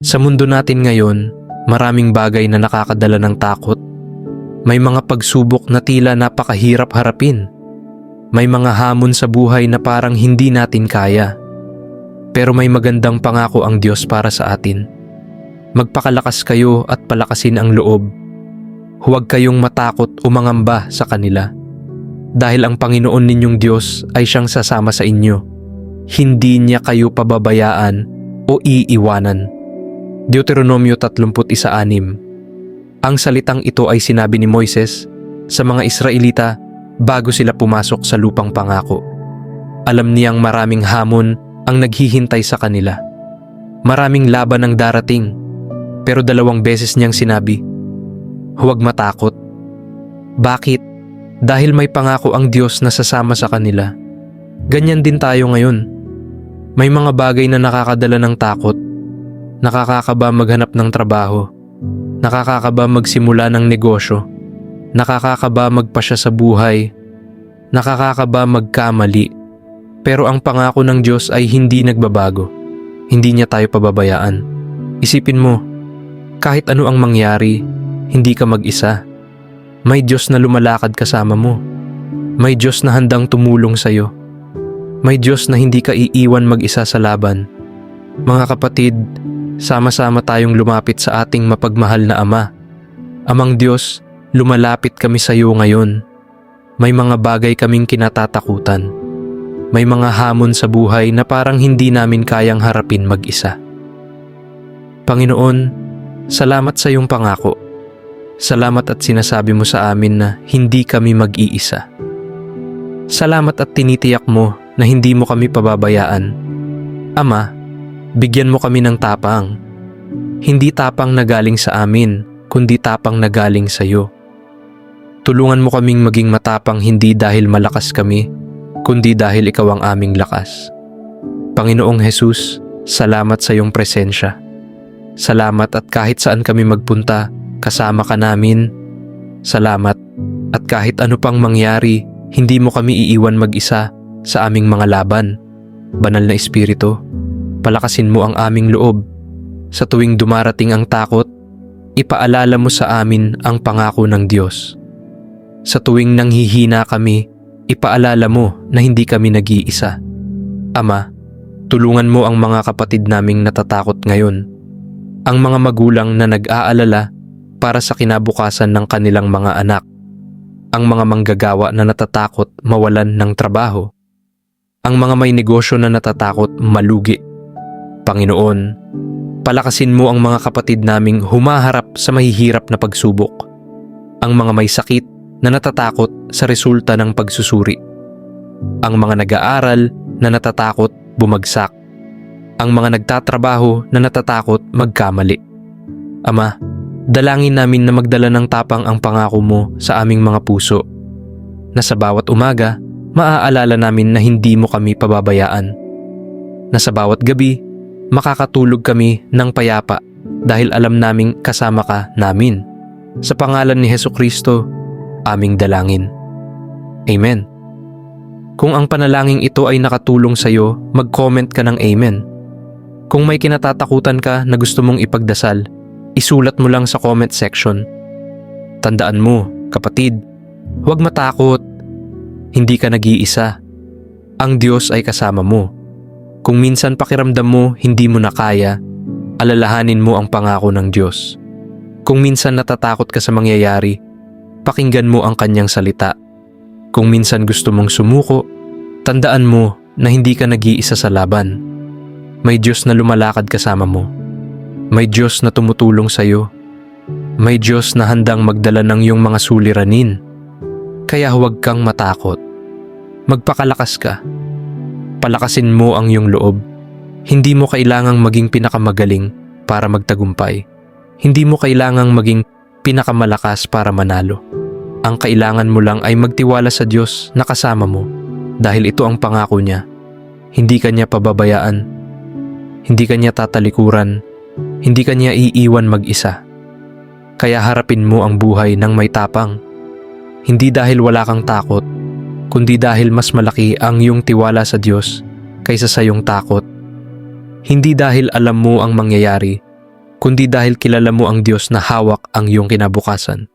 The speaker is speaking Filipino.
Sa mundo natin ngayon, maraming bagay na nakakadala ng takot. May mga pagsubok na tila napakahirap harapin. May mga hamon sa buhay na parang hindi natin kaya. Pero may magandang pangako ang Diyos para sa atin. Magpakalakas kayo at palakasin ang loob. Huwag kayong matakot o mangamba sa kanila. Dahil ang Panginoon ninyong Diyos ay siyang sasama sa inyo. Hindi niya kayo pababayaan o iiwanan. Deuteronomio 31.6 Ang salitang ito ay sinabi ni Moises sa mga Israelita bago sila pumasok sa lupang pangako. Alam niyang maraming hamon ang naghihintay sa kanila. Maraming laban ang darating, pero dalawang beses niyang sinabi, Huwag matakot. Bakit? Dahil may pangako ang Diyos na sasama sa kanila. Ganyan din tayo ngayon. May mga bagay na nakakadala ng takot. Nakakakaba maghanap ng trabaho. Nakakakaba magsimula ng negosyo. Nakakakaba magpasya sa buhay. Nakakakaba magkamali. Pero ang pangako ng Diyos ay hindi nagbabago. Hindi niya tayo pababayaan. Isipin mo, kahit ano ang mangyari, hindi ka mag-isa. May Diyos na lumalakad kasama mo. May Diyos na handang tumulong sa iyo. May Diyos na hindi ka iiwan mag-isa sa laban. Mga kapatid, sama-sama tayong lumapit sa ating mapagmahal na Ama. Amang Diyos, lumalapit kami sa iyo ngayon. May mga bagay kaming kinatatakutan. May mga hamon sa buhay na parang hindi namin kayang harapin mag-isa. Panginoon, salamat sa iyong pangako. Salamat at sinasabi mo sa amin na hindi kami mag-iisa. Salamat at tinitiyak mo na hindi mo kami pababayaan. Ama, bigyan mo kami ng tapang. Hindi tapang na galing sa amin, kundi tapang na galing sa iyo. Tulungan mo kaming maging matapang hindi dahil malakas kami, kundi dahil ikaw ang aming lakas. Panginoong Hesus, salamat sa iyong presensya. Salamat at kahit saan kami magpunta, kasama ka namin. Salamat at kahit ano pang mangyari, hindi mo kami iiwan mag-isa sa aming mga laban. Banal na Espiritu, palakasin mo ang aming loob. Sa tuwing dumarating ang takot, ipaalala mo sa amin ang pangako ng Diyos. Sa tuwing nanghihina kami, ipaalala mo na hindi kami nag-iisa. Ama, tulungan mo ang mga kapatid naming natatakot ngayon. Ang mga magulang na nag-aalala para sa kinabukasan ng kanilang mga anak. Ang mga manggagawa na natatakot mawalan ng trabaho. Ang mga may negosyo na natatakot malugi. Panginoon, palakasin mo ang mga kapatid naming humaharap sa mahihirap na pagsubok. Ang mga may sakit na natatakot sa resulta ng pagsusuri. Ang mga nag-aaral na natatakot bumagsak. Ang mga nagtatrabaho na natatakot magkamali. Ama, dalangin namin na magdala ng tapang ang pangako mo sa aming mga puso. Na sa bawat umaga, maaalala namin na hindi mo kami pababayaan. Na sa bawat gabi, makakatulog kami ng payapa dahil alam naming kasama ka namin. Sa pangalan ni Heso Kristo, aming dalangin. Amen. Kung ang panalangin ito ay nakatulong sa iyo, mag-comment ka ng Amen. Kung may kinatatakutan ka na gusto mong ipagdasal, isulat mo lang sa comment section. Tandaan mo, kapatid, huwag matakot. Hindi ka nag-iisa. Ang Diyos ay kasama mo. Kung minsan pakiramdam mo hindi mo na kaya, alalahanin mo ang pangako ng Diyos. Kung minsan natatakot ka sa mangyayari, pakinggan mo ang kanyang salita. Kung minsan gusto mong sumuko, tandaan mo na hindi ka nag-iisa sa laban. May Diyos na lumalakad kasama mo. May Diyos na tumutulong sa iyo. May Diyos na handang magdala ng iyong mga suliranin. Kaya huwag kang matakot. Magpakalakas ka. Palakasin mo ang iyong loob. Hindi mo kailangang maging pinakamagaling para magtagumpay. Hindi mo kailangang maging pinakamalakas para manalo. Ang kailangan mo lang ay magtiwala sa Diyos na kasama mo dahil ito ang pangako niya. Hindi ka niya pababayaan. Hindi ka niya tatalikuran. Hindi ka niya iiwan mag-isa. Kaya harapin mo ang buhay ng may tapang. Hindi dahil wala kang takot, kundi dahil mas malaki ang iyong tiwala sa Diyos kaysa sa iyong takot. Hindi dahil alam mo ang mangyayari, kundi dahil kilala mo ang Diyos na hawak ang iyong kinabukasan.